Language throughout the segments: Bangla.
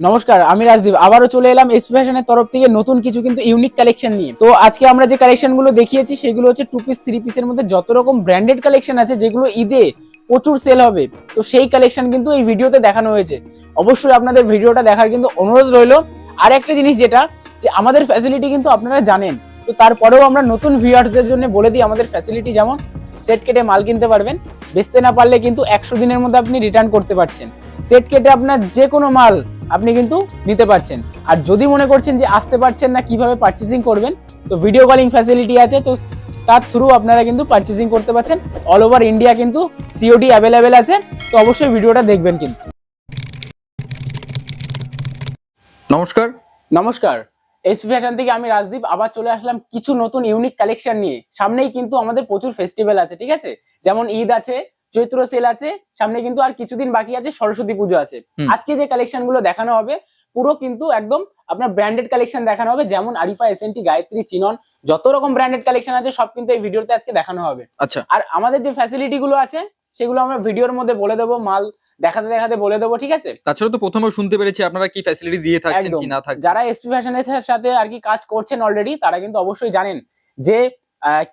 নমস্কার, আমি রাজদীপ। আবারও চলে এলাম এসপি ফ্যাশনের তরফ থেকে নতুন কিছু কিন্তু ইউনিক কালেকশন নিয়ে। তো আজকে আমরা যে কালেকশনগুলো দেখিয়েছি, সেগুলো হচ্ছে টু পিস থ্রি পিসের মধ্যে যত রকম ব্র্যান্ডেড কালেকশন আছে, যেগুলো ঈদে প্রচুর সেল হবে, তো সেই কালেকশন কিন্তু এই ভিডিওতে দেখানো হয়েছে। অবশ্যই আপনাদের ভিডিওটা দেখার কিন্তু অনুরোধ রইল। আর একটা জিনিস যেটা, যে আমাদের ফ্যাসিলিটি কিন্তু আপনারা জানেন তো তারপরেও আমরা নতুন ভিউয়ার্সদের জন্য বলে দিই আমাদের ফ্যাসিলিটি যেমন সেট কেটে মাল কিনতে পারবেন। বেচতে না পারলে কিন্তু একশো দিনের মধ্যে আপনি রিটার্ন করতে পারছেন। সেট কেটে আপনার যে কোনো মাল আপনি কিন্তু নিতে পারছেন। আর যদি মনে করছেন যে আসতে পারছেন না কীভাবে পারচেসিং করবেন তো ভিডিও কলিং ফ্যাসিলিটি আছে তো তার থ্রু আপনারা কিন্তু পারচেসিং করতে পারছেন। অল ওভার ইন্ডিয়া কিন্তু সিওডি অ্যাভেলেবেল আছে তো অবশ্যই ভিডিওটা দেখবেন কিন্তু। নমস্কার। নমস্কার। এসপি ফ্যাশন থেকে আমি রাজদীপ আবার চলে আসলাম কিছু নতুন ইউনিক কালেকশন নিয়ে। সামনেই কিন্তু আমাদের প্রচুর ফেস্টিভ্যাল আছে ঠিক আছে? যেমন ঈদ আছে চৈত্র সেল আছে সামনে কিন্তু আর কিছুদিন বাকি আছে সরস্বতী পুজো আছে। আজকে যে কালেকশনগুলো দেখানো হবে পুরো কিন্তু একদম আপনার ব্র্যান্ডেড কালেকশন দেখানো হবে যেমন আরিফা এসএনটি গায়ত্রী চিনন যত রকম ব্র্যান্ডেড কালেকশন আছে সব কিন্তু এই ভিডিওতে আজকে দেখানো হবে। আচ্ছা। আর আমাদের যে ফ্যাসিলিটি গুলো আছে সেগুলো আমরা ভিডিওর মধ্যে বলে দেবো মাল দেখাতে দেখাতে বলে দেবো ঠিক আছে? তাছাড়া তো প্রথমে শুনতে পেরেছি আপনারা কি ফ্যাসিলিটি দিয়ে থাকছেন। কি না থাকছেন। যারা এসপি ফ্যাশনের সাথে আর কি কাজ করছেন অলরেডি তারা কিন্তু অবশ্যই জানেন যে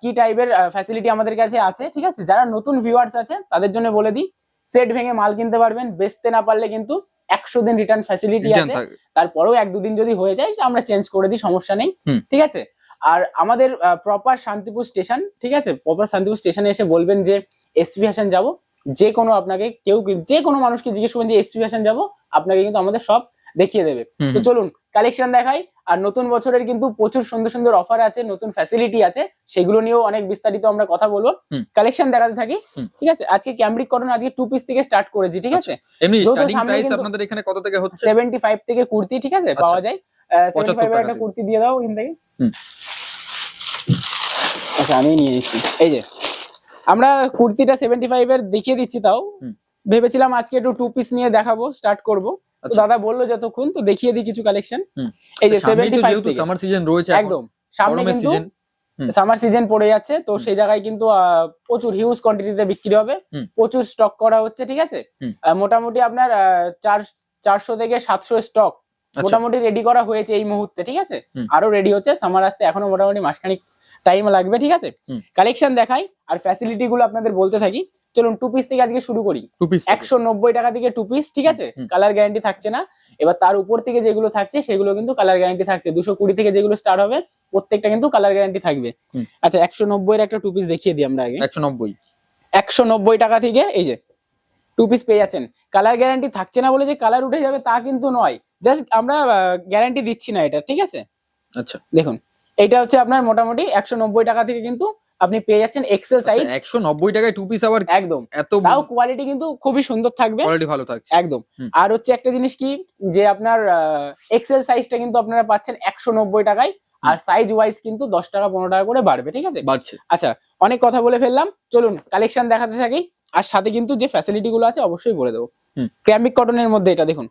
কি টাইপের ফ্যাসিলিটি আমাদের কাছে আছে ঠিক আছে? যারা নতুন ভিউয়ার্স আছে তাদের জন্য বলে দিই সেট ভেঙে মাল কিনতে পারবেন বেচতে না পারলে কিন্তু একশো দিন রিটার্ন ফ্যাসিলিটি আছে। তারপরেও এক দুদিন যদি হয়ে যায় আমরা চেঞ্জ করে দিই সমস্যা নেই ঠিক আছে? আর আমাদের প্রপার শান্তিপুর স্টেশন ঠিক আছে? প্রপার শান্তিপুর স্টেশনে এসে বলবেন যে এসপি ফ্যাশন যাব যে কোনো আপনাকে কেউ যে কোনো মানুষকে জিজ্ঞেস করবেন যে এসপি ফ্যাশন যাব আপনাকে কিন্তু আমাদের সব দেখিয়ে দেবে। তো চলুন কালেকশন দেখাই আর নতুন বছরের কিন্তু প্রচুর সুন্দর সুন্দর অফার আছে নতুন ফ্যাসিলিটি আছে সেগুলো নিয়েও অনেক বিস্তারিত আমরা কথা বলব। কালেকশন দেখাতে থাকি ঠিক আছে? আজকে ক্যামব্রিক কটন আজকে টু পিস থেকে স্টার্ট করেছি ঠিক আছে? এমনি স্টার্টিং প্রাইস আপনাদের এখানে কত থেকে হচ্ছে? সেভেন্টি ফাইভ থেকে কুর্তি ঠিক আছে? আচ্ছা। পাওয়া যায়। 75 ফাইভ টাকা একটা কুর্তি দিয়ে দাও এখান থেকে। আচ্ছা আমি নিয়ে নিচ্ছি। এই যে আমরা কুর্তিটা সেভেন্টি ফাইভ এর দেখিয়ে দিচ্ছি তাও। ভেবেছিলাম আজকে একটু টু পিস নিয়ে দেখাবো স্টার্ট করব। আচ্ছা। দাদা বলল যতক্ষণ তো দেখিয়ে দিই কিছু কালেকশন এই যে সেভেন্টি ফাইভ যেহেতু সামার সিজন রয়েছে একদম। সামনে কিন্তু সামার সিজন পড়ে যাচ্ছে তো সেই জায়গায় কিন্তু প্রচুর হিউজ কোয়ান্টিটিতে বিক্রি হবে। প্রচুর স্টক করা হচ্ছে ঠিক আছে? মোটামুটি আপনার চার চারশো থেকে সাতশো স্টক আচ্ছা। মোটামুটি রেডি করা হয়েছে এই মুহূর্তে ঠিক আছে? আরও রেডি হচ্ছে সামার আসতে এখনও মোটামুটি মাসখানিক টাইম লাগবে ঠিক আছে? কালেকশন দেখাই আর ফ্যাসিলিটি গুলো আপনাদের বলতে থাকি। চলুন টু পিস থেকে আজকে শুরু করি। টু পিস একশো নব্বই টাকা থেকে টু পিস ঠিক আছে? কালার গ্যারান্টি থাকছে না। এবার তার উপর থেকে যেগুলো থাকছে সেগুলো কিন্তু কালার গ্যারান্টি থাকছে। দুশো কুড়ি থেকে যেগুলো স্টার্ট হবে প্রত্যেকটা কিন্তু কালার গ্যারান্টি থাকবে। আচ্ছা একশো নব্বই এর একটা টু পিস দেখিয়ে দিই আমরা আগে। একশো নব্বই। একশো নব্বই টাকা থেকে এই যে টু পিস পেয়ে যাচ্ছেন। কালার গ্যারান্টি থাকছে না বলে যে কালার উঠে যাবে তা কিন্তু নয়। জাস্ট আমরা গ্যারান্টি দিচ্ছি না এটা ঠিক আছে? আচ্ছা। দেখুন এইটা হচ্ছে আপনার মোটামুটি একশো নব্বই টাকা থেকে কিন্তু আপনি পেয়ে যাচ্ছেন এক্সেল সাইজ একশো নব্বই টাকায় টু পিস আবার একদম। এত তাও কোয়ালিটি কিন্তু খুবই সুন্দর থাকবে। কোয়ালিটি ভালো থাকছে। একদম। আর হচ্ছে একটা জিনিস কি যে আপনার এক্সেল সাইজটা কিন্তু আপনারা পাচ্ছেন একশো নব্বই টাকায় আর সাইজ ওয়াইজ কিন্তু দশ টাকা পনেরো টাকা করে বাড়বে ঠিক আছে? বাড়ছে। আচ্ছা অনেক কথা বলে ফেললাম। চলুন কালেকশন দেখাতে থাকি। আর সাথে কিন্তু যে ফ্যাসিলিটি গুলো আছে অবশ্যই বলে দেবো। ক্যাম্বিক কটনের মধ্যে এটা দেখুন।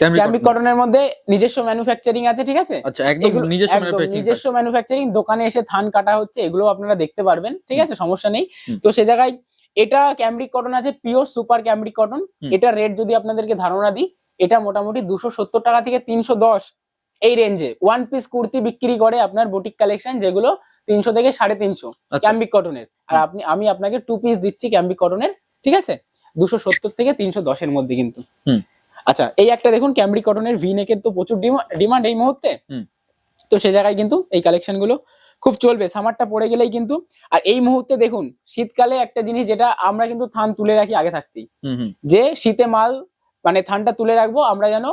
ক্যাম্বিক কটনের মধ্যে নিজস্ব ম্যানুফ্যাকচারিং আছে ঠিক আছে? আচ্ছা একদম নিজস্ব manufacturing নিজস্ব ম্যানুফ্যাকচারিং দোকানে এসে ধান কাটা হচ্ছে এগুলো আপনারা দেখতে পারবেন ঠিক আছে? সমস্যা নেই। তো সে জায়গায় এটা ক্যামব্রিক কটন আছে পিওর সুপার ক্যামব্রিক কটন। এটা রেট যদি আপনাদেরকে ধারণা দিই এটা মোটামুটি দুশো সত্তর টাকা থেকে তিনশো দশ এই রেঞ্জে ওয়ান পিস কুর্তি বিক্রি করে আপনার বুটিক কালেকশন যেগুলো তিনশো থেকে সাড়ে তিনশো আচ্ছা। ক্যাম্বিক কটনের আর আপনি আমি আপনাকে টু পিস দিচ্ছি ক্যাম্বিক কটনের ঠিক আছে? দুশো সত্তর থেকে তিনশো দশের মধ্যে কিন্তু। আচ্ছা এই একটা দেখুন ক্যাম্বিক কটনের ভি নেকের তো প্রচুর ডিমান্ড এই মুহূর্তে। তো সে জায়গায় কিন্তু এই কালেকশনগুলো খুব চলবে। সামারটা পড়ে গেলেই কিন্তু আর এই মুহূর্তে দেখুন শীতকালে একটা জিনিস যেটা আমরা কিন্তু থান তুলে রাখি আগে থাকতেই। যে শীতে মাল মানে থানটা তুলে রাখব আমরা যেন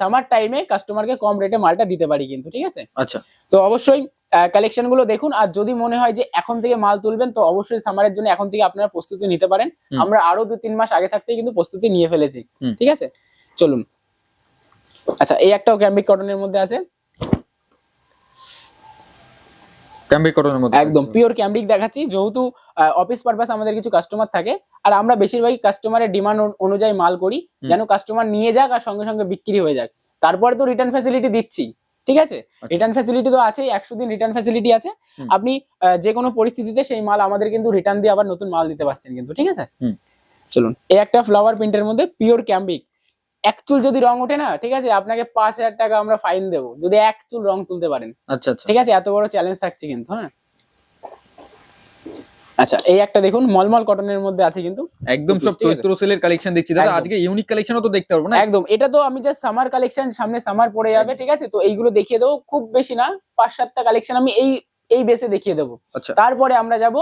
সামার টাইমে কাস্টমারকে কম রেটে মালটা দিতে পারি কিন্তু ঠিক আছে? আচ্ছা। তো অবশ্যই কালেকশনগুলো দেখুন আর যদি মনে হয় যে এখন থেকে মাল তুলবেন তো অবশ্যই সামারের জন্য এখন থেকে আপনারা প্রস্তুতি নিতে পারেন। আমরা আরও দু তিন মাস আগে থাকতেই কিন্তু প্রস্তুতি নিয়ে ফেলেছি ঠিক আছে? চলুন। আচ্ছা এই একটাও ক্যাম্বিক কটনের মধ্যে আছে? ক্যাম্বিক কটনের মধ্যে একদম পিওর ক্যাম্বিক দেখাচ্ছি যেহেতু অফিস পারপাস আমাদের কিছু কাস্টমার থাকে আর আমরা বেশিরভাগই কাস্টমারের ডিমান্ড অনুযায়ী মাল করি যেন কাস্টমার নিয়ে যাক আর সঙ্গে সঙ্গে বিক্রি হয়ে যাক। তারপরে তো রিটার্ন ফ্যাসিলিটি দিচ্ছি ঠিক আছে? রিটার্ন ফ্যাসিলিটি তো আছেই একশো দিন রিটার্ন ফ্যাসিলিটি আছে। আপনি যে কোনো পরিস্থিতিতে সেই মাল আমাদের কিন্তু রিটার্ন দিয়ে আবার নতুন মাল দিতে পারছেন কিন্তু ঠিক আছে? চলুন এই একটা ফ্লাওয়ার প্রিন্টের মধ্যে পিওর ক্যাম্বিক এক চুল যদি রং ওঠে না ঠিক আছে আপনাকে পাঁচ হাজার টাকা আমরা ফাইন দেবো। যদি এক চুল রং তুলতে পারেন। আচ্ছা আচ্ছা। ঠিক আছে এত বড় চ্যালেঞ্জ থাকছে কিন্তু হ্যাঁ? আচ্ছা এই একটা দেখুন মলমল কটনের মধ্যে আছে কিন্তু। একদম সব চৈত্র সেলের কালেকশন দেখছি। দাদা আজকে ইউনিক কালেকশনও তো দেখতে পারব না? একদম। এটা তো আমি জাস্ট সামার কালেকশন সামনে সামার পড়ে যাবে ঠিক আছে? তো এইগুলো দেখিয়ে দেবো খুব বেশি না পাঁচ সাতটা কালেকশন আমি এই এই বেসে দেখিয়ে দেবো। আচ্ছা। তারপরে আমরা যাব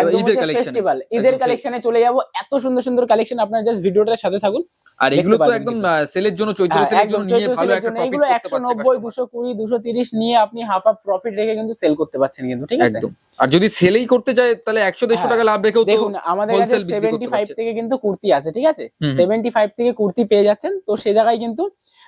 একদম ঈদের ফেস্টিভ্যাল ঈদের কালেকশনে চলে যাব। এত সুন্দর সুন্দর কালেকশন আপনারা জাস্ট ভিডিওটার সাথে থাকুন। আর এগুলো তো একদম সেলের জন্য চৈত্র হ্যাঁ, সেলের জন্য নিয়ে ভালো একটা প্রফিট করতে একশো পারছে নব্বই customer। দুশো কুড়ি দুশো তিরিশ নিয়ে আপনি হাফ হাফ প্রফিট রেখে কিন্তু সেল করতে পারছেন কিন্তু ঠিক আছে? একদম। আর যদি সেলেই করতে চায় তাহলে একশো দেড়শো হ্যাঁ। টাকা লাভ রেখেও তো দেখুন আমাদের কাছে wholesale বিক্রি করতে সেভেন্টি ফাইভ থেকে কিন্তু কুর্তি আছে ঠিক আছে? হুম হুম। সেভেন্টি ফাইভ থেকে কুর্তি পেয়ে যাচ্ছেন তো সে জায়গায় কিন্তু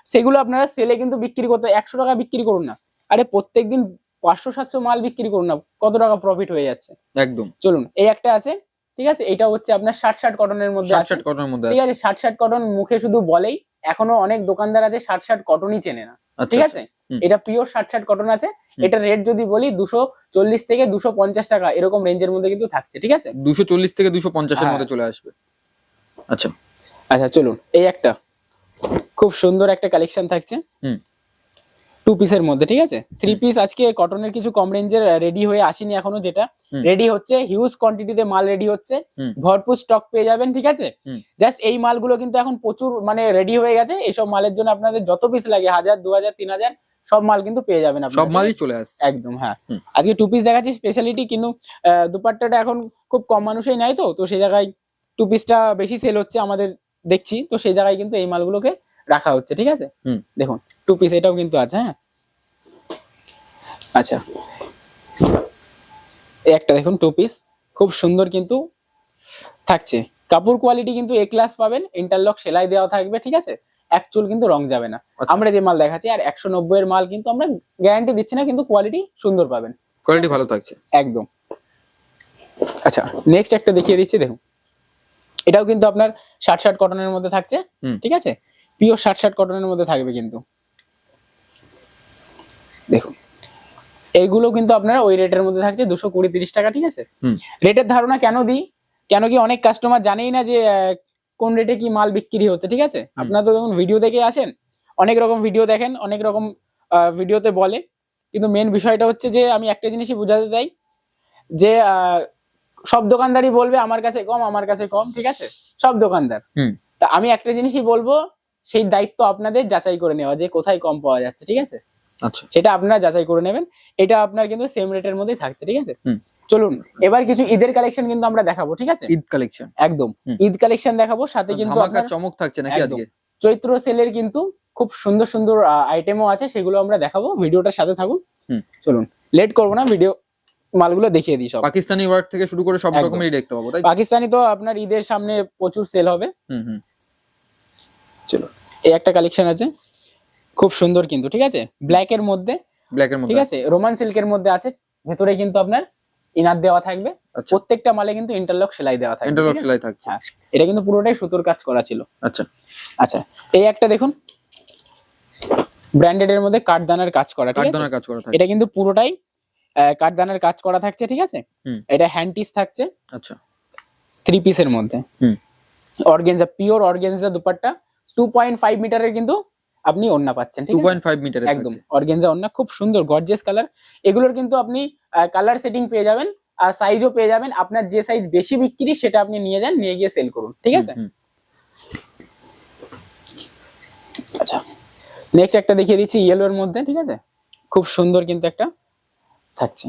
সেগুলো আপনারা সেলে কিন্তু বিক্রি করতে একশো টাকা বিক্রি করুন না। আরে প্রত্যেকদিন পাঁচশো সাতশো মাল বিক্রি করুন না কত টাকা প্রফিট হয়ে যাচ্ছে? একদম। চলুন এই একটা আছে। ঠিক আছে? এটা হচ্ছে আপনার ষাট ষাট কটনের মধ্যে ষাট কটনের মধ্যে ঠিক আছে ষাট ষাট কটন মুখে শুধু বলেই এখনও অনেক দোকানদার আছে ষাট ষাট কটনই চেনে না। আচ্ছা ঠিক আছে? এটা পিওর ষাট ষাট কটন আছে। এটা রেট যদি বলি দুশো চল্লিশ থেকে দুশো পঞ্চাশ টাকা এরকম রেঞ্জের মধ্যে কিন্তু থাকছে ঠিক আছে? দুশো চল্লিশ থেকে দুশো পঞ্চাশের হ্যাঁ। মধ্যে চলে আসবে। আচ্ছা। আচ্ছা চলুন। এই একটা খুব সুন্দর একটা কালেকশন থাকছে। হুম। টু পিসের মধ্যে ঠিক আছে? থ্রি পিস আজকে কটনের কিছু কম রেঞ্জের রেডি হয়ে আসেনি এখনও যেটা। রেডি হচ্ছে হিউজ কোয়ান্টিটিতে মাল রেডি হচ্ছে। ভরপুর স্টক পেয়ে যাবেন ঠিক আছে? জাস্ট এই মালগুলো কিন্তু এখন প্রচুর মানে রেডি হয়ে গেছে। এইসব মালের জন্য আপনাদের যত পিস লাগে হাজার দু হাজার তিন হাজার সব মাল কিন্তু পেয়ে যাবেন আপনারা, সব মালই চলে আসছে। একদম হ্যাঁ। আজকে টু পিস দেখাচ্ছি স্পেশালিটি কিন্তু আহ, দুপাট্টাটা এখন খুব কম মানুষই নেয় তো তো সেই জায়গায় টু পিসটা বেশি সেল হচ্ছে আমাদের দেখছি তো সেই জায়গায় কিন্তু এই মালগুলোকে রাখা হচ্ছে ঠিক আছে? হুম। দেখুন টু পিস এটাও কিন্তু আছে হ্যাঁ? আচ্ছা। একটা দেখুন টু পিস খুব সুন্দর কিন্তু থাকছে। কাপড় কোয়ালিটি কিন্তু এ ক্লাস পাবেন ইন্টারলক সেলাই দেওয়া থাকবে ঠিক আছে? এক চুল কিন্তু রং যাবে না। আচ্ছা। আমরা যে মাল দেখাচ্ছি আর একশো নব্বই এর মাল কিন্তু আমরা গ্যারান্টি দিচ্ছি না কিন্তু কোয়ালিটি সুন্দর পাবেন। কোয়ালিটি ভালো থাকছে। একদম। আচ্ছা নেক্সট একটা দেখিয়ে দিচ্ছি দেখুন। এটাও কিন্তু আপনার ষাট ষাট কটনের মধ্যে থাকছে। ঠিক আছে? পিওর ষাট ষাট কটনের মধ্যে থাকবে কিন্তু। দেখুন এইগুলো কিন্তু আপনার ওই রেটের মধ্যে থাকছে দুশো কুড়ি তিরিশ টাকা ঠিক আছে? রেটের ধারণা কেন দিই? কেন কি অনেক কাস্টমার জানেই না যে কোন রেটে কি মাল বিক্রি হচ্ছে ঠিক আছে? আপনারা তো যখন ভিডিও দেখে আসেন অনেক রকম ভিডিও দেখেন অনেক রকম ভিডিওতে বলে। কিন্তু মেন বিষয়টা হচ্ছে যে আমি একটা জিনিসই বোঝাতে চাই যে আহ, সব দোকানদারই বলবে আমার কাছে কম আমার কাছে কম ঠিক আছে? সব দোকানদার। হুম। তা আমি একটা জিনিসই বলব সেই দায়িত্ব আপনাদের যাচাই করে নেওয়া যে কোথায় কম পাওয়া যাচ্ছে ঠিক আছে? আচ্ছা। সেটা আপনারা যাচাই করে নেবেন। এটা আপনার কিন্তু সেম রেটের মধ্যেই থাকছে ঠিক আছে? চলুন এবার কিছু ঈদের কালেকশন কিন্তু আমরা দেখাবো ঠিক আছে? ঈদ কালেকশন একদম। ঈদ কালেকশন দেখাবো সাথে কিন্তু চমক থাকছে নাকি। আজকে? চৈত্র সেলের কিন্তু খুব সুন্দর সুন্দর আইটেমও আছে সেগুলো আমরা দেখাবো ভিডিওটার সাথে থাকুন। চলুন লেট করব না ভিডিও মালগুলো দেখিয়ে দিই সব। পাকিস্তানি ওয়ার্ক থেকে শুরু করে সব রকমেরই দেখতে পাবো তাই পাকিস্তানি তো আপনার ঈদের সামনে প্রচুর সেল হবে। হুম হুম। চলো এই একটা কালেকশন আছে খুব সুন্দর কিন্তু ঠিক আছে? ব্ল্যাক এর মধ্যে ব্ল্যাক এর মধ্যে ঠিক আছে? রোমান সিল্কের মধ্যে আছে ভেতরে কিন্তু আপনার ইনার দেওয়া থাকবে। আচ্ছা। প্রত্যেকটা মালে কিন্তু ইন্টারলক সেলাই দেওয়া থাকবে ইন্টারলক সেলাই থাকছে। হ্যাঁ এটা কিন্তু পুরোটাই সুতোর কাজ করা ছিল। আচ্ছা। আচ্ছা এই একটা দেখুন ব্র্যান্ডেড এর মধ্যে কাঠদানার কাজ করা ঠিক আছে? কাঠদানার কাজ করা থাকে এটা কিন্তু পুরোটাই কাঠদানার কাজ করা থাকছে ঠিক আছে। এটা হ্যান্ড পিস থাকছে। আচ্ছা। থ্রি পিসের মধ্যে। হুম। Organza pure organza dupatta. Two point five মিটারের কিন্তু আপনি ওন্না পাচ্ছেন টু পয়েন্ট ফাইভ মিটার একদম। অর্গেনজা ওন্না খুব সুন্দর গর্জিয়াস কালার এগুলোর কিন্তু আপনি কালার সেটিং পেয়ে যাবেন আর সাইজও পেয়ে যাবেন। আপনার যে সাইজ বেশি বিক্রি সেটা আপনি নিয়ে যান নিয়ে গিয়ে সেল করুন ঠিক আছে? আচ্ছা। নেক্সট একটা দেখিয়ে দিচ্ছি ইয়েলোর মধ্যে ঠিক আছে? খুব সুন্দর কিন্তু একটা থাকছে।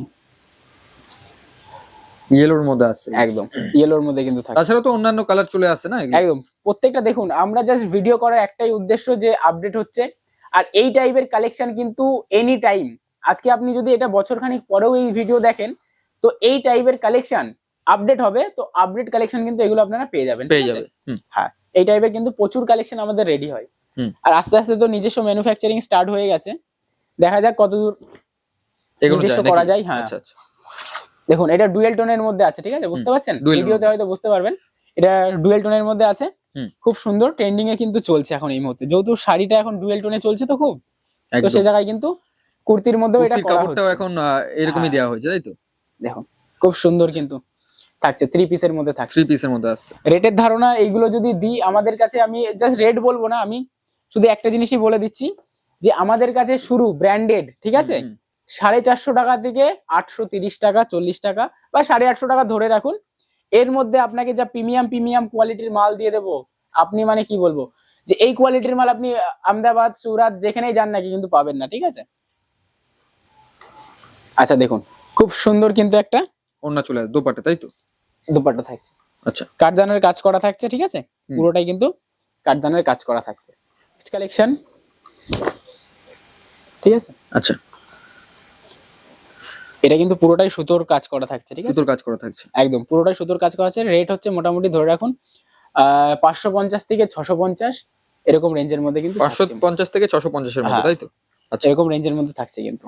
ইয়েলোর মধ্যে আছে। একদম। ইয়েলোর মধ্যে কিন্তু থাকছে তাছাড়া তো অন্যান্য কালার চলে আসছে না একদম। প্রত্যেকটা দেখুন আমরা জাস্ট ভিডিও করার একটাই উদ্দেশ্য যে আপডেট হচ্ছে। আর এই টাইপের কালেকশন কিন্তু এনি টাইম আজকে আপনি যদি এটা বছরখানিক পরেও এই ভিডিও দেখেন তো এই টাইপের কালেকশন আপডেট হবে। তো আপডেট কালেকশন কিন্তু এগুলো আপনারা পেয়ে যাবেন পেয়ে আছে? যাবে হ্যাঁ এই টাইপের কিন্তু প্রচুর কালেকশন আমাদের রেডি হয়। আর আস্তে আস্তে তো নিজস্ব ম্যানুফ্যাকচারিং স্টার্ট হয়ে গেছে। দেখা যাক কতদূর নিজস্ব করা যায়, হ্যাঁ। আচ্ছা আচ্ছা। দেখুন এটা ডুয়েল টোনের মধ্যে আছে ঠিক আছে? বুঝতে পারছেন? ভিডিওতে হয়তো বুঝতে পারবেন। এটা ডুয়েল টোনের মধ্যে আছে। খুব সুন্দর ট্রেন্ডিং এ কিন্তু চলছে এখন এই মুহূর্তে। যেহেতু শাড়িটা এখন ডুয়েল টোনে চলছে তো খুব তো সে জায়গায় কিন্তু কুর্তির মধ্যেও এটা কাপড়টাও এখন এরকমই হ্যাঁ। দেওয়া হয়েছে তাই তো? দেখুন খুব সুন্দর কিন্তু থাকছে থ্রি পিসের মধ্যে থাকছে। থ্রি পিসের মধ্যে আসছে। রেটের ধারণা এইগুলো যদি দিই আমাদের কাছে আমি জাস্ট রেট বলব না আমি শুধু একটা জিনিসই বলে দিচ্ছি যে আমাদের কাছে শুরু ব্র্যান্ডেড ঠিক আছে? সাড়ে চারশো টাকা থেকে আটশো তিরিশ টাকা চল্লিশ টাকা বা সাড়ে আটশো টাকা ধরে রাখুন। এর মধ্যে আপনাকে যা প্রিমিয়াম প্রিমিয়াম কোয়ালিটির মাল দিয়ে দেবো আপনি মানে কি বলব? যে এই কোয়ালিটির মাল আপনি আহমেদাবাদ সুরাত যেখানেই যান নাকি কিন্তু পাবেন না ঠিক আছে? আচ্ছা দেখুন খুব সুন্দর কিন্তু একটা ওড়না চলে আসে দোপাট্টা তাই তো? দুপাট্টা থাকছে। আচ্ছা। কাঠদানের কাজ করা থাকছে ঠিক আছে? পুরোটাই কিন্তু কাঠদানের কাজ করা থাকছে। কালেকশন ঠিক আছে? আচ্ছা। এটা কিন্তু পুরোটাই সুতোর কাজ করা থাকছে ঠিক আছে? সুতোর কাজ করা থাকছে। একদম পুরোটাই সুতোর কাজ করা আছে। রেট হচ্ছে মোটামুটি ধরে রাখুন পাঁচশো পঞ্চাশ থেকে ছশো পঞ্চাশ এরকম রেঞ্জের মধ্যে কিন্তু পাঁচশো। পঞ্চাশ থেকে ছশো পঞ্চাশের মধ্যে হ্যাঁ। তাই তো? আচ্ছা। এরকম রেঞ্জের মধ্যে থাকছে কিন্তু।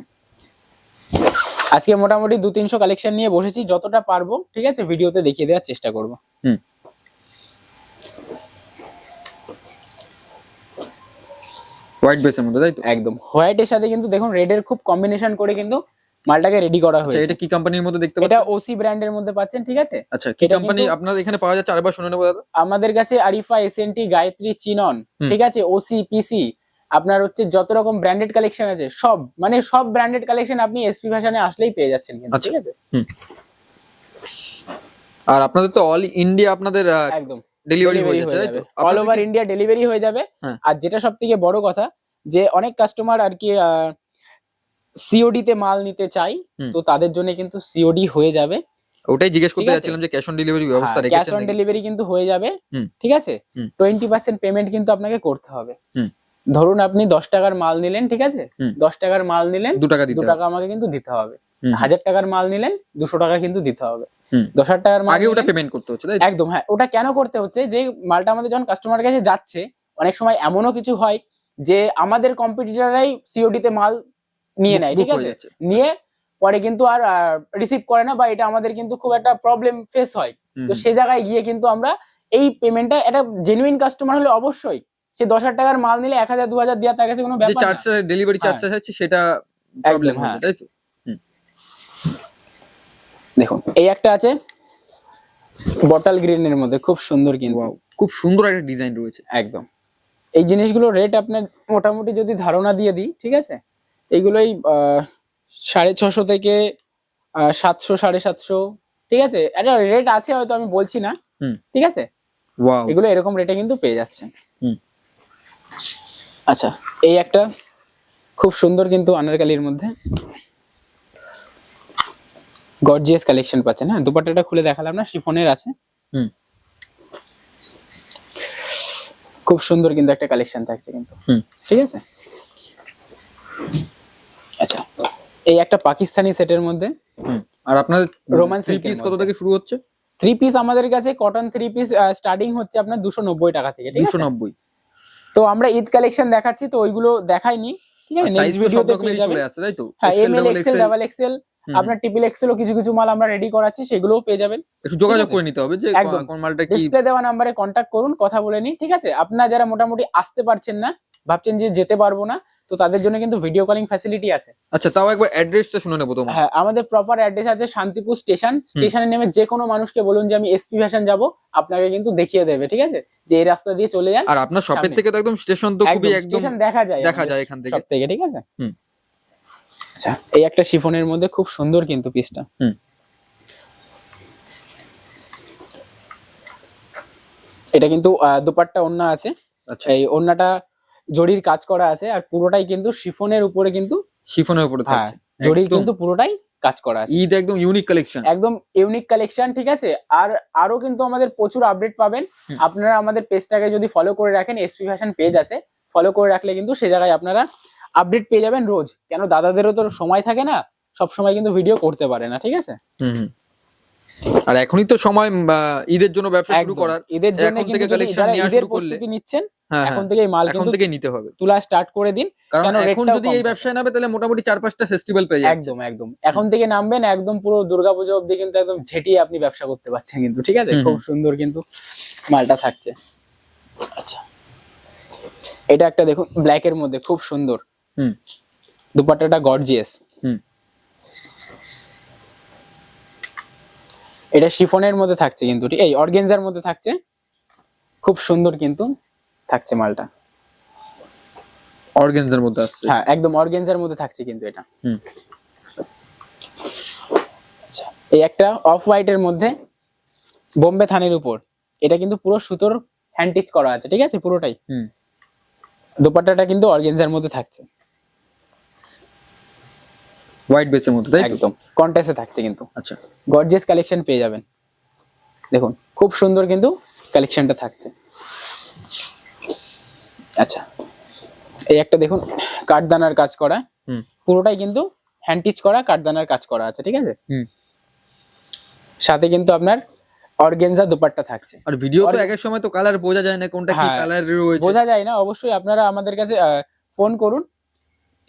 আজকে মোটামুটি দু তিনশো কালেকশন নিয়ে বসেছি যতটা পারব ঠিক আছে ভিডিওতে দেখিয়ে দেওয়ার চেষ্টা করব। হুম। হোয়াইট বেসের মধ্যে তাই তো? একদম। হোয়াইটের সাথে কিন্তু দেখুন রেডের খুব কম্বিনেশন করে কিন্তু মালটাকে রেডি করা আচ্ছা হয়েছে। এটা কি কোম্পানির মধ্যে দেখতে এটা ওসি ব্র্যান্ডের মধ্যে পাচ্ছেন ঠিক আছে? আচ্ছা কি কোম্পানি আপনাদের এখানে পাওয়া যাচ্ছে আরেকবার শুনে নেব দাদা। আমাদের কাছে আরিফা এসএনটি গায়ত্রী চিনন ঠিক আছে? ওসি পিসি আপনার হচ্ছে যত রকম ব্র্যান্ডেড কালেকশন আছে সব মানে সব ব্র্যান্ডেড কালেকশন আপনি এসপি ফ্যাশনে আসলেই পেয়ে যাচ্ছেন কিন্তু আচ্ছা। ঠিক আছে? আর আপনাদের তো অল ইন্ডিয়া আপনাদের একদম। ডেলিভারি হয়ে যাচ্ছে তাই তো? অল ওভার ইন্ডিয়া ডেলিভারি হয়ে যাবে। হ্যাঁ। আর যেটা সব থেকে বড় কথা যে অনেক কাস্টমার আর কি সিওডি তে মাল নিতে চাই তো তাদের জন্য কিন্তু সিওডি হয়ে যাবে। ওটাই জিজ্ঞেস করতে যাচ্ছিলাম যে ক্যাশ অন ডেলিভারি ব্যবস্থা রেখেছেন ক্যাশ অন ডেলিভারি কিন্তু হয়ে যাবে ঠিক আছে? হুম। টোয়েন্টি পার্সেন্ট পেমেন্ট কিন্তু আপনাকে করতে হবে। ধরুন আপনি দশ টাকার মাল নিলেন ঠিক আছে? হুম। দশ টাকার মাল নিলেন দু টাকা দিতে দু হবে। টাকা আমাকে কিন্তু দিতে হবে। হুম। হাজার টাকার মাল নিলেন দুশো টাকা কিন্তু দিতে হবে। হুম। দশ হাজার টাকার মাল আগে ওটা পেমেন্ট করতে হচ্ছে একদম হ্যাঁ ওটা কেন করতে হচ্ছে? যে মালটা আমাদের যখন কাস্টমারের কাছে যাচ্ছে অনেক সময় এমনও কিছু হয় যে আমাদের কম্পিটিটররাই সিওডি তে মাল নিয়ে নেয় ঠিক আছে? নিয়ে পরে কিন্তু আর রিসিভ করে না বা এটা আমাদের কিন্তু খুব একটা প্রবলেম ফেস হয়। তো সে জায়গায় গিয়ে কিন্তু আমরা এই পেমেন্টটা এটা জেনুইন কাস্টমার হলে অবশ্যই সে দশ হাজার টাকার মাল নিলে এক হাজার দু হাজার দেওয়ার তার কাছে কোনো ব্যাপার না। চার্জটা ডেলিভারি চার্জটা আছে সেটা প্রবলেম হ্যাঁ। তাই তো? দেখুন এই একটা আছে বটল গ্রিনের মধ্যে খুব সুন্দর কিন্তু। খুব সুন্দর একটা ডিজাইন রয়েছে। একদম। এই জিনিসগুলো রেট আপনার মোটামুটি যদি ধারণা দিয়ে দিই ঠিক আছে? এইগুলোই আহ, সাড়ে ছশো থেকে সাতশো সাড়ে সাতশো ঠিক আছে? একটা রেট আছে হয়তো আমি বলছি না হুম। ঠিক আছে? এগুলো এরকম রেটে কিন্তু পেয়ে যাচ্ছেন। হুম। আচ্ছা এই একটা খুব সুন্দর কিন্তু আনারকালির মধ্যে গর্জিয়াস কালেকশন পাচ্ছেন হ্যাঁ? দুপাট্টাটা খুলে দেখালাম না শিফনের আছে। হুম। খুব সুন্দর কিন্তু একটা কালেকশন থাকছে কিন্তু। হুম। ঠিক আছে আচ্ছা এই একটা পাকিস্তানি সেটের মধ্যে। আর আপনাদের Roman থ্রি পিস কত থেকে শুরু হচ্ছে? থ্রি পিস আমাদের কাছে কটন থ্রি পিস স্টার্টিং হচ্ছে আপনার দুশো নব্বই টাকা থেকে দুশো নব্বই। তো আমরা ঈদ কালেকশন দেখাচ্ছি তো ওইগুলো দেখাইনি ঠিক আছে? নেক্সট ভিডিওতে পেয়ে যাবেন। তাই তো? হ্যাঁ M L XL double XL আপনার ট্রিপল এক্সেলও কিছু কিছু মাল আমরা রেডি করাচ্ছি সেগুলোও পেয়ে যাবেন একটু যোগাযোগ করে নিতে হবে যে একদম। কোন মালটা কি ডিসপ্লে দেওয়া নাম্বারে করুন কথা বলে নিন ঠিক আছে? আপনারা যারা মোটামুটি আসতে পারছেন না ভাবছেন যে যেতে পারব না তো তাদের জন্য কিন্তু ভিডিও কলিং ফ্যাসিলিটি আছে। আচ্ছা তাও একবার অ্যাড্রেসটা শুনে নেব তোমার। হ্যাঁ আমাদের প্রপার অ্যাড্রেস আছে শান্তিপুর স্টেশন স্টেশনে নেমে যে কোনো মানুষকে বলুন যে আমি এসপি ফ্যাশন যাব আপনাকে কিন্তু দেখিয়ে দেবে ঠিক আছে? যে এই রাস্তা দিয়ে চলে যান আর আপনার শপের থেকে তো একদম স্টেশন তো খুবই একদম স্টেশন দেখা যায় দেখা যায় এখান থেকে। সব থেকে ঠিক আছে? হুম। আচ্ছা এই একটা শিফনের মধ্যে খুব সুন্দর কিন্তু পিসটা হুম। এটা কিন্তু দুপাট্টা ওন্না আছে। আচ্ছা। এই ওন্নাটা জরির কাজ করা আছে আর পুরোটাই কিন্তু শিফনের উপরে কিন্তু শিফনের উপরে হ্যাঁ থাকছে। জরির কিন্তু পুরোটাই কাজ করা আছে। ঈদ একদম ইউনিক কালেকশন একদম ইউনিক কালেকশন ঠিক আছে? আর আরও কিন্তু আমাদের প্রচুর আপডেট পাবেন। আপনারা আমাদের পেজটাকে যদি ফলো করে রাখেন এসপি ফ্যাশন পেজ আছে ফলো করে রাখলে কিন্তু সে জায়গায় আপনারা আপডেট পেয়ে যাবেন রোজ। কেন? দাদাদেরও তো সময় থাকে না সব সময় কিন্তু ভিডিও করতে পারে না ঠিক আছে। আর এখনই তো সময় ঈদের জন্য ব্যবসা শুরু করার। ঈদের জন্য কিন্তু কালেকশন নিয়ে শুরু করলে। নিচ্ছেন এখন হ্যাঁ। থেকেই মাল কিন্তু থেকে নিতে হবে। তোলা স্টার্ট করে দিন কারণ এখন যদি এই। ব্যবসায় নামে তাহলে মোটামুটি চার পাঁচটা ফেস্টিভ্যাল পেয়ে যাচ্ছে। একদম একদম। এখন থেকে নামবেন একদম পুরো দুর্গাপুজো অবধি কিন্তু একদম ঝেটিয়ে আপনি ব্যবসা করতে পারছেন কিন্তু ঠিক আছে? খুব সুন্দর কিন্তু মালটা থাকছে। আচ্ছা। এটা একটা দেখুন ব্ল্যাক এর মধ্যে খুব সুন্দর। হুম। দুপাট্টাটা গর্জিয়াস হুম। এটা শিফনের মধ্যে থাকছে কিন্তু এই অর্গেনজার মধ্যে থাকছে। খুব সুন্দর কিন্তু। থাকছে মালটা। অর্গেনজার মধ্যে আসছে। হ্যাঁ একদম অর্গেনজার মধ্যে থাকছে কিন্তু এটা। হুম। আচ্ছা এই একটা অফ হোয়াইটের মধ্যে বোম্বে থানের উপর। এটা কিন্তু পুরো সুতোর হ্যান্ড টিচ করা আছে ঠিক আছে? পুরোটাই। হুম। দোপাট্টাটা কিন্তু অর্গেনজার মধ্যে থাকছে। হোয়াইট বেসের মধ্যে তাই একদম কন্টেস্টে থাকছে কিন্তু। আচ্ছা। গর্জিয়াস কালেকশন পেয়ে যাবেন। দেখুন খুব সুন্দর কিন্তু কালেকশনটা থাকছে। আচ্ছা। এই একটা দেখুন কাঠদানার কাজ করা। হুম। পুরোটাই কিন্তু হ্যান্ড টিচ করা কাঠদানার কাজ করা আছে ঠিক আছে? হুম। সাথে কিন্তু আপনার অর্গেনজা দুপাট্টা থাকছে। আর ভিডিও তো এক এক সময় তো কালার বোঝা যায় না কোনটা কি হ্যাঁ, কালার রয়েছে। বোঝা যায় না। অবশ্যই আপনারা আমাদের কাছে ফোন করুন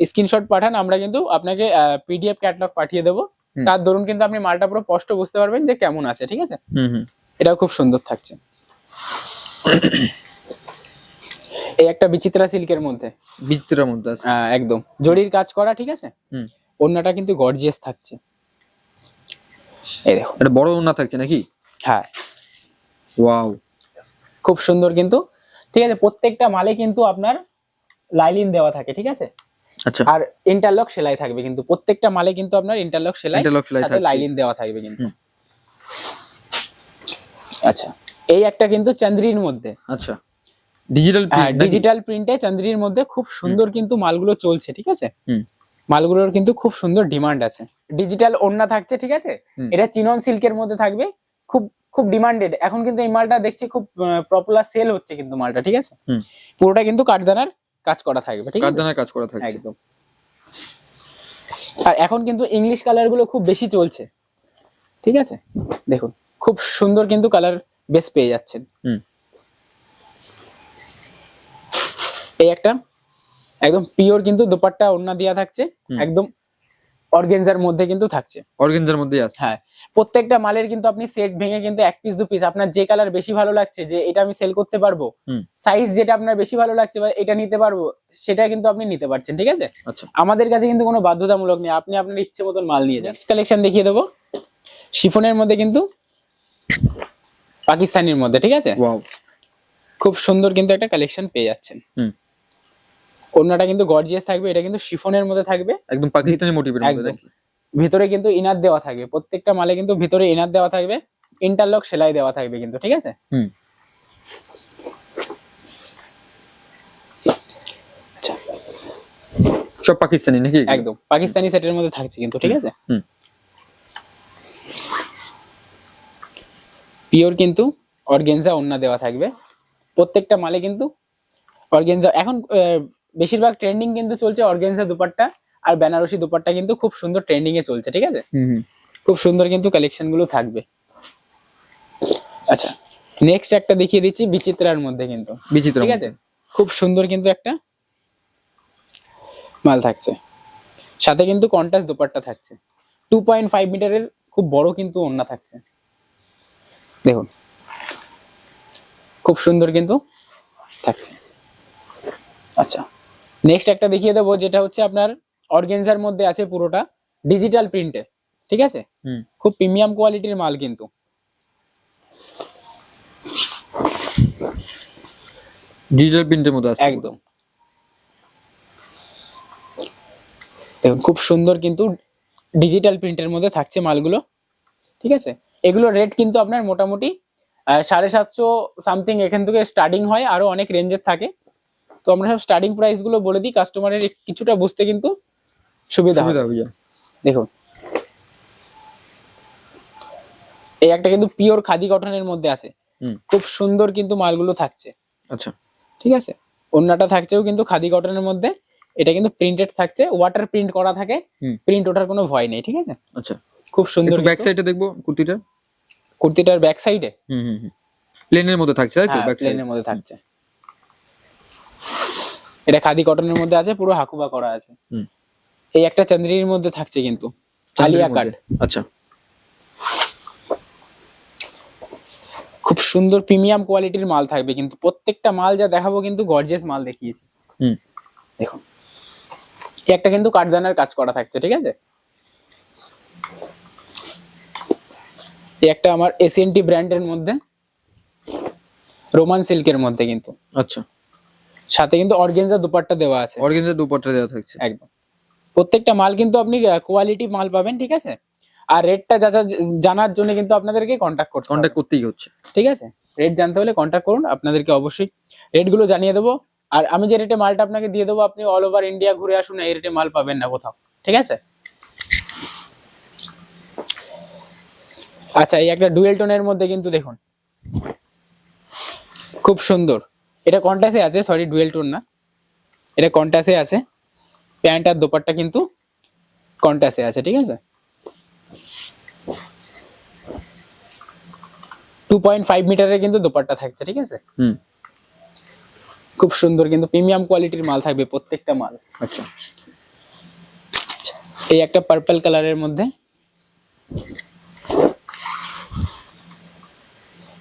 স্ক্রিনশট পাঠান আমরা কিন্তু আপনাকে পিডিএফ ক্যাটলগ পাঠিয়ে দেবো। তার দরুন কিন্তু আপনি মালটা পুরো স্পষ্ট বুঝতে পারবেন যে কেমন আছে ঠিক আছে? হুম হুম। এটাও খুব সুন্দর থাকছে। এই একটা বিচিত্রা সিল্কের মধ্যে। বিচিত্রার মধ্যে আছে। আহ, একদম। জরির কাজ করা ঠিক আছে? হুম। ওড়নাটা কিন্তু গর্জিয়াস থাকছে। এই দেখো। এটা বড় ওনা থাকছে নাকি? হ্যাঁ। ওয়াও। খুব সুন্দর কিন্তু। ঠিক আছে প্রত্যেকটা মালে কিন্তু আপনার লাইলিন দেওয়া থাকে ঠিক আছে? আচ্ছা। আর ইন্টারলক সেলাই থাকবে কিন্তু। প্রত্যেকটা মালে কিন্তু আপনার ইন্টারলক সেলাই Interlock সেলাই সাথে থাকছে। লাইলিন দেওয়া থাকবে কিন্তু। হুম। আচ্ছা। এই একটা কিন্তু চান্দ্রির মধ্যে। আচ্ছা। ডিজিটাল ডিজিটাল প্রিন্টে চান্দ্রির মধ্যে খুব সুন্দর কিন্তু মালগুলো চলছে ঠিক আছে? হুম। মালগুলোর কিন্তু খুব সুন্দর ডিমান্ড আছে। ডিজিটাল ওড়না থাকছে ঠিক আছে? এটা চিনন সিল্কের মধ্যে থাকবে। খুব খুব ডিমান্ডেড এখন কিন্তু এই মালটা দেখছি খুব পপুলার সেল হচ্ছে কিন্তু মালটা ঠিক আছে? হুম। পুরোটা কিন্তু কাঠদানার কাজ করা থাকবে ঠিক আছে? কারদানার কাজ করা থাকবে একদম। আর এখন কিন্তু ইংলিশ কালারগুলো খুব বেশি চলছে ঠিক আছে? দেখুন খুব সুন্দর কিন্তু কালার বেশ পেয়ে যাচ্ছেন। হুম। এই একটা একদম পিওর কিন্তু দুপাট্টা ওড়না দেওয়া থাকছে একদম অর্গেনজার মধ্যে কিন্তু থাকছে। অর্গেনজার মধ্যেই আছে। হ্যাঁ প্রত্যেকটা মালের কিন্তু আপনি সেট ভেঙে কিন্তু এক পিস দু পিস আপনার যে কালার বেশি ভালো লাগছে যে এটা আমি সেল করতে পারব সাইজ যেটা আপনার বেশি ভালো লাগছে বা এটা নিতে পারব সেটা কিন্তু আপনি নিতে পারছেন ঠিক আছে? আচ্ছা। আমাদের কাছে কিন্তু কোনো বাধ্যতামূলক নেই আপনি আপনার ইচ্ছে মতন মাল নিয়ে যান। কালেকশন দেখিয়ে দেবো শিফনের মধ্যে কিন্তু পাকিস্তানির মধ্যে ঠিক আছে? খুব সুন্দর কিন্তু একটা কালেকশন পেয়ে যাচ্ছেন। হুম। অন্যটা কিন্তু গর্জিয়াস থাকবে এটা কিন্তু শিফনের মধ্যে থাকবে। একদম পাকিস্তানি মোটিভের মধ্যে ভিতরে কিন্তু ইনার দেওয়া থাকবে প্রত্যেকটা মালে কিন্তু ভিতরে ইনার দেওয়া থাকবে ইন্টারলক সেলাই দেওয়া থাকবে কিন্তু ঠিক আছে? হুম। আচ্ছা। সব পাকিস্তানি নাকি? একদম পাকিস্তানি সেটের মধ্যে থাকছে কিন্তু ঠিক আছে? হুম। পিওর কিন্তু অর্গেনজা ওন্না দেওয়া থাকবে। প্রত্যেকটা মালে কিন্তু অর্গেনজা এখন বেশিরভাগ ট্রেন্ডিং কিন্তু চলছে অর্গেনজা দুপাট্টা আর বেনারসি দুপাট্টা কিন্তু খুব সুন্দর ট্রেন্ডিং এ চলছে ঠিক আছে? খুব সুন্দর কিন্তু কালেকশনগুলো থাকবে। আচ্ছা নেক্সট একটা দেখিয়ে দিচ্ছি বিচিত্রার মধ্যে কিন্তু বিচিত্র ঠিক আছে? খুব সুন্দর কিন্তু একটা মাল থাকছে। সাথে কিন্তু কন্টাস দোপাট্টা থাকছে। টু পয়েন্ট ফাইভ মিটারের খুব বড় কিন্তু ওন্না থাকছে। দেখুন। খুব সুন্দর কিন্তু থাকছে। আচ্ছা। নেক্সট একটা দেখিয়ে দেবো যেটা হচ্ছে আপনার অর্গেনজার মধ্যে আছে পুরোটা ডিজিটাল প্রিন্টে ঠিক আছে? খুব প্রিমিয়াম কোয়ালিটির মাল কিন্তু। ডিজিটাল প্রিন্টের মধ্যে আছে একদম। দেখুন খুব সুন্দর কিন্তু ডিজিটাল প্রিন্টের মধ্যে থাকছে মালগুলো ঠিক আছে? এগুলো রেট কিন্তু আপনার মোটামুটি সাড়ে সাতশো সামথিং এখান থেকে স্টার্টিং হয় আরও অনেক রেঞ্জের থাকে। আমরা সব স্টার্টিং প্রাইসগুলো বলে দিই কাস্টমারের কিছুটা বুঝতে কিন্তু সুবিধা হবে দেখুন। এই একটা কিন্তু পিওর খাদি কটনের মধ্যে আছে। খুব সুন্দর কিন্তু মালগুলো থাকছে। আচ্ছা। ঠিক আছে? অন্যটা থাকছেও কিন্তু খাদি কটনের মধ্যে। এটা কিন্তু প্রিন্টেড থাকছে। ওয়াটার প্রিন্ট করা থাকে। প্রিন্ট ওঠার কোনো ভয় নেই ঠিক আছে? আচ্ছা। খুব সুন্দর ব্যাক সাইডে দেখব কুর্তিটা? কুর্তিটার ব্যাক সাইডে হুম হুম হুম। প্লেনের মধ্যে থাকছে তাই তো? ব্যাক সাইড প্লেনের মধ্যে থাকছে। এটা খাদি কটনের মধ্যে আছে পুরো হাকুবা করা আছে। এই একটা চান্দ্রির মধ্যে থাকছে কিন্তু আলিয়া কাট আচ্ছা। খুব সুন্দর প্রিমিয়াম কোয়ালিটির মাল থাকবে কিন্তু প্রত্যেকটা মাল যা দেখাবো কিন্তু গর্জিয়াস মাল দেখিয়েছি। হুম। দেখুন একটা কিন্তু কাঠদানার কাজ করা থাকছে ঠিক আছে? একটা আমার এসএনটি ব্র্যান্ডের মধ্যে রোমান সিল্কের মধ্যে কিন্তু। আচ্ছা। সাথে কিন্তু অর্গেনজা দুপাট্টা দেওয়া আছে। অর্গেঞ্জার দুপাট্টা দেওয়া থাকছে। একদম। প্রত্যেকটা মাল কিন্তু আপনি কোয়ালিটি মাল পাবেন ঠিক আছে? আর রেটটা যা যা জানার জন্য কিন্তু আপনাদেরকে কন্ট্যাক্ট করতে কন্ট্যাক্ট করতেই হচ্ছে। ঠিক আছে? রেট জানতে হলে কন্ট্যাক্ট করুন আপনাদেরকে অবশ্যই রেটগুলো জানিয়ে দেবো। আর আমি যে রেটে মালটা আপনাকে দিয়ে দেবো আপনি অল ওভার ইন্ডিয়া ঘুরে আসুন এই রেটে মাল পাবেন না কোথাও। ঠিক আছে? আচ্ছা এই একটা ডুয়েল টোনের মধ্যে কিন্তু দেখুন। খুব সুন্দর। এটা কন্টাসে আছে সরি ডুয়েল টোন না। এটা কন্টাসে আছে। প্যান্ট আর দোপাট্টা কিন্তু কন্টাসে আছে ঠিক আছে? টু পয়েন্ট ফাইভ মিটারের কিন্তু দোপাট্টা থাকছে ঠিক আছে? হুম। খুব সুন্দর কিন্তু প্রিমিয়াম কোয়ালিটির মাল থাকবে প্রত্যেকটা মাল। আচ্ছা। এই একটা পার্পল কালারের মধ্যে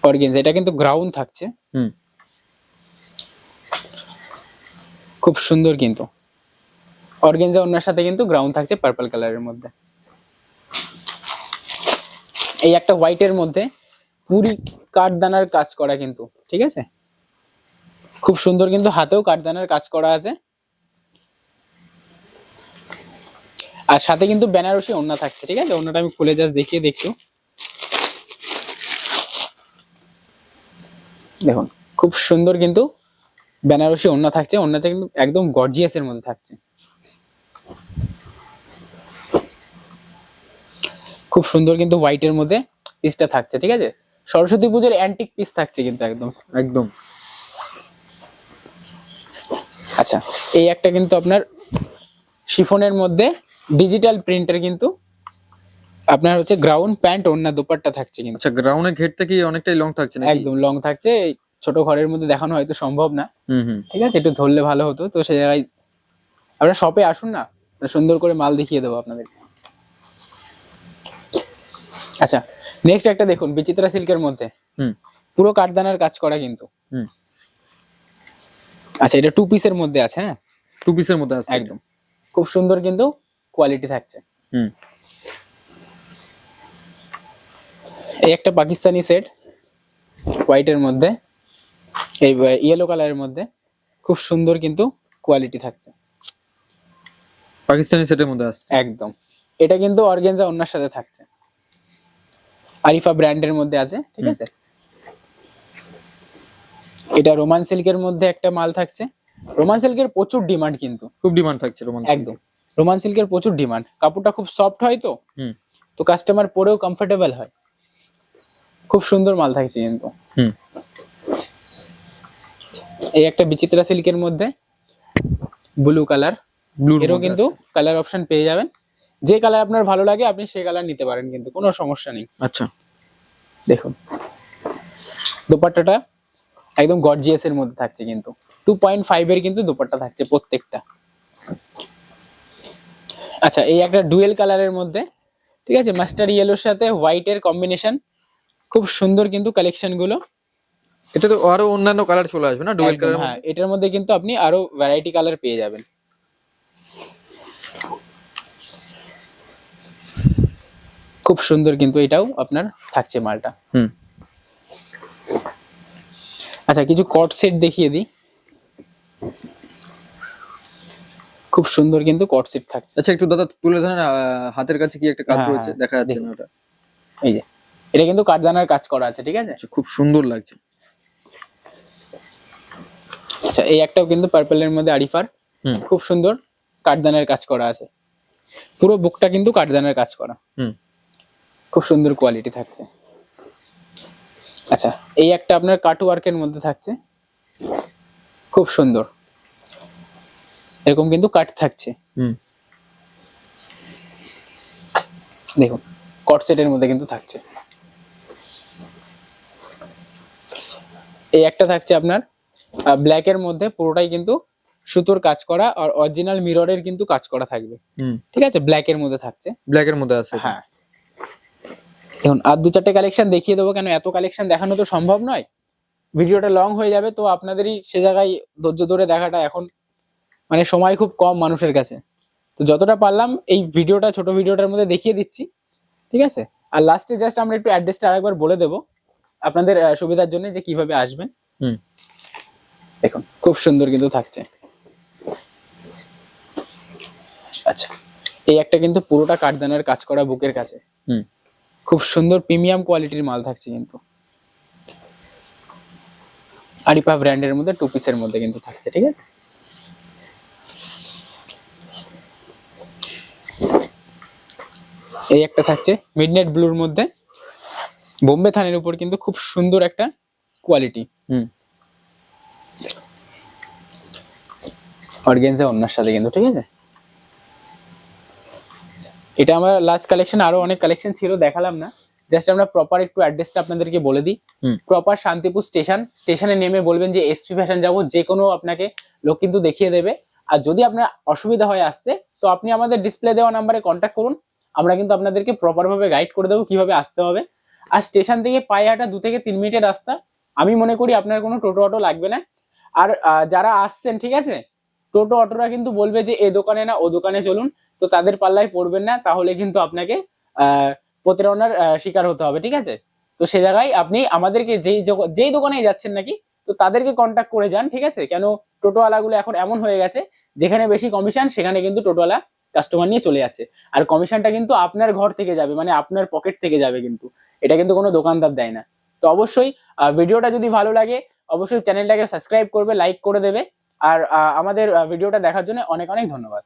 অর্গেন্স এটা কিন্তু গ্রাউন্ড থাকছে। হুম। খুব সুন্দর কিন্তু। অর্গেনজা ওনার সাথে কিন্তু গ্রাউন্ড থাকছে পার্পল কালারের মধ্যে। এই একটা হোয়াইটের মধ্যে পুরি কাঠদানার কাজ করা কিন্তু, ঠিক আছে? খুব সুন্দর কিন্তু হাতেও কাঠদানার কাজ করা আছে। আর সাথে কিন্তু বেনারসি ওন্না থাকছে, ঠিক আছে? ওন্নাটা আমি খুলে জাস্ট দেখিয়ে দেখছ। দেখুন, খুব সুন্দর কিন্তু বেনারসি ওন্না থাকছে ওন্নাটা কিন্তু একদম গর্জিয়াস এর মধ্যে থাকছে। খুব সুন্দর কিন্তু হোয়াইট এর মধ্যে পিসটা থাকছে ঠিক আছে? সরস্বতী পুজোর অ্যান্টিক পিস থাকছে কিন্তু একদম। একদম। আচ্ছা এই একটা কিন্তু আপনার শিফনের মধ্যে ডিজিটাল প্রিন্টের কিন্তু আপনার হচ্ছে গ্রাউন্ড প্যান্ট ওন্না দুপাট্টা থাকছে কিন্তু। আচ্ছা গ্রাউন্ডের ঘেরটা কি অনেকটাই লং থাকছে একদম লং থাকছে ছোট ঘরের মধ্যে দেখানো হয়তো সম্ভব না। ঠিক আছে? একটু ধরলে ভালো হতো। তো সে জায়গায় আপনারা শপে আসুন না। সুন্দর করে মাল দেখিয়ে দেবো আপনাদের আচ্ছা নেক্সট একটা দেখুন বিচিত্রা সিল্কের মধ্যে। হুম। পুরো কাঠদানার কাজ করা কিন্তু। হুম। আচ্ছা এটা টু পিসের মধ্যে আছে হ্যাঁ? টু পিসের মধ্যে আছে। একদম। খুব সুন্দর কিন্তু কোয়ালিটি থাকছে। হুম। এই একটা পাকিস্তানি সেট হোয়াইটের মধ্যে। এই ইয়েলো কালারের মধ্যে খুব সুন্দর কিন্তু কোয়ালিটি থাকছে। পাকিস্তানি সেটের মধ্যে আসছে। একদম। এটা কিন্তু অর্গেনজা ওনার সাথে থাকছে। আরিফা ব্র্যান্ডের মধ্যে আছে ঠিক আছে? এটা রোমান সিল্কের মধ্যে একটা মাল থাকছে। রোমান সিল্কের প্রচুর ডিমান্ড কিন্তু। খুব ডিমান্ড থাকছে রোমান একদম। রোমান সিল্কের প্রচুর ডিমান্ড কাপড়টা খুব সফট হয় তো হুম। তো কাস্টমার পরেও কমফোর্টেবল হয়। খুব সুন্দর মাল থাকছে কিন্তু। হুম। এই একটা বিচিত্রা সিল্কের মধ্যে ব্লু কালার ব্লু এরও কিন্তু কালার অপশন পেয়ে যাবেন। যে কালার আপনার ভালো লাগে আপনি সেই কালার নিতে পারেন কিন্তু কোনো সমস্যা নেই। আচ্ছা। দেখুন দোপাট্টাটা একদম গর্জিয়াস এর মধ্যে থাকছে কিন্তু। টু পয়েন্ট ফাইভ এর কিন্তু দোপাট্টা থাকছে প্রত্যেকটা। আচ্ছা এই একটা ডুয়েল কালারের মধ্যে ঠিক আছে? মাস্টার ইয়েলোর সাথে হোয়াইট এর কম্বিনেশন খুব সুন্দর কিন্তু কালেকশনগুলো। এটা তো আরও অন্যান্য কালার চলে আসবে না? ডুয়েল কালার হ্যাঁ এটার মধ্যে কিন্তু আপনি আরও ভ্যারাইটি কালার পেয়ে যাবেন। খুব সুন্দর কিন্তু এটাও আপনার থাকছে মালটা। হুম। আচ্ছা কিছু কট সেট দেখিয়ে দিই। খুব সুন্দর কিন্তু কট সেট থাকছে। আচ্ছা একটু দাদা তুলে ধরেন আহ, হাতের কাছে কি একটা কাজ হ্যাঁ, রয়েছে? হ্যাঁ, দেখা যাচ্ছে না ওটা। এই যে এটা কিন্তু কাঠদানার কাজ করা আছে ঠিক আছে? আচ্ছা, খুব সুন্দর লাগছে। আচ্ছা এই একটাও কিন্তু পার্পেলের মধ্যে আরিফার। খুব সুন্দর। কাঠদানার কাজ করা আছে। পুরো বুকটা কিন্তু কাঠদানার কাজ করা। খুব সুন্দর কোয়ালিটি থাকছে। আচ্ছা এই একটা আপনার কাট ওয়ার্কের মধ্যে থাকছে। খুব সুন্দর। এরকম কিন্তু কাট থাকছে। হুম। দেখুন কট সেটের মধ্যে কিন্তু থাকছে। এই একটা থাকছে আপনার ব্ল্যাক এর মধ্যে পুরোটাই কিন্তু সুতোর কাজ করা আর অরিজিনাল মিররের কিন্তু কাজ করা থাকবে। ঠিক আছে? ব্ল্যাক এর মধ্যে থাকছে। ব্ল্যাক এর মধ্যে আছে। হ্যাঁ। দেখুন আর দু চারটে কালেকশন দেখিয়ে দেবো কেন? এত কালেকশন দেখানো তো সম্ভব নয়। ভিডিওটা লং হয়ে যাবে তো আপনাদেরই সে জায়গায় ধৈর্য ধরে দেখাটা এখন মানে সময় খুব কম মানুষের কাছে। তো যতটা পারলাম এই ভিডিওটা ছোট ভিডিওটার মধ্যে দেখিয়ে দিচ্ছি। ঠিক আছে? আর লাস্টে জাস্ট আমরা একটু অ্যাড্রেসটা আরেকবার বলে দেবো। আপনাদের সুবিধার জন্য যে কীভাবে আসবেন। হুম। দেখুন খুব সুন্দর কিন্তু থাকছে। আচ্ছা এই একটা কিন্তু পুরোটা কাঠদানার কাজ করা বুকের কাছে। হুম। খুব সুন্দর প্রিমিয়াম কোয়ালিটির মাল থাকছে কিন্তু। আরিপা ব্র্যান্ডের মধ্যে টু পিসের মধ্যে কিন্তু থাকছে ঠিক আছে? এই একটা থাকছে মিডনাইট ব্লুর মধ্যে। বোম্বে থানের উপর কিন্তু খুব সুন্দর একটা কোয়ালিটি হুম। অর্গেন্সে অন্যার সাথে কিন্তু ঠিক আছে? এটা আমার লাস্ট কালেকশন আরও অনেক কালেকশন ছিল দেখালাম না। জাস্ট আমরা প্রপার একটু অ্যাড্রেসটা আপনাদেরকে বলে দিই। প্রপার শান্তিপুর স্টেশন স্টেশনে নেমে বলবেন যে এসপি ফ্যাশন যাব যে কোনো আপনাকে লোক কিন্তু দেখিয়ে দেবে। আর যদি আপনার অসুবিধা হয় আসতে তো আপনি আমাদের ডিসপ্লে দেওয়া নাম্বারে কন্ট্যাক্ট করুন। আমরা কিন্তু আপনাদেরকে প্রপার ভাবে গাইড করে দেবো কীভাবে আসতে হবে। আর স্টেশন থেকে পায়ে হাঁটা দু থেকে তিন মিনিটের রাস্তা। আমি মনে করি আপনার কোনো টোটো অটো লাগবে না। আর যারা আসছেন ঠিক আছে? টোটো অটোরা কিন্তু বলবে যে, এ দোকানে না, ও দোকানে চলুন। তো তাদের পাল্লায় পড়বেন না, তাহলে কিন্তু আপনাকে প্রতারণার শিকার হতে হবে, ঠিক আছে? তো সে জায়গায় আপনি আমাদেরকে যেই যেই দোকানে যাচ্ছেন নাকি, তো তাদেরকে কন্ট্যাক্ট করে যান, ঠিক আছে? কেন টোটোওয়ালাগুলো এখন এমন হয়ে গেছে, যেখানে বেশি কমিশন সেখানে কিন্তু টোটোওয়ালা কাস্টমার নিয়ে চলে যাচ্ছে। আর কমিশনটা কিন্তু আপনার ঘর থেকে যাবে মানে আপনার পকেট থেকে যাবে কিন্তু। এটা কিন্তু কোনো দোকানদার দেয় না। তো অবশ্যই ভিডিওটা যদি ভালো লাগে, অবশ্যই চ্যানেলটাকে সাবস্ক্রাইব করবে লাইক করে দেবে। আর আমাদের ভিডিওটা দেখার জন্য অনেক অনেক ধন্যবাদ।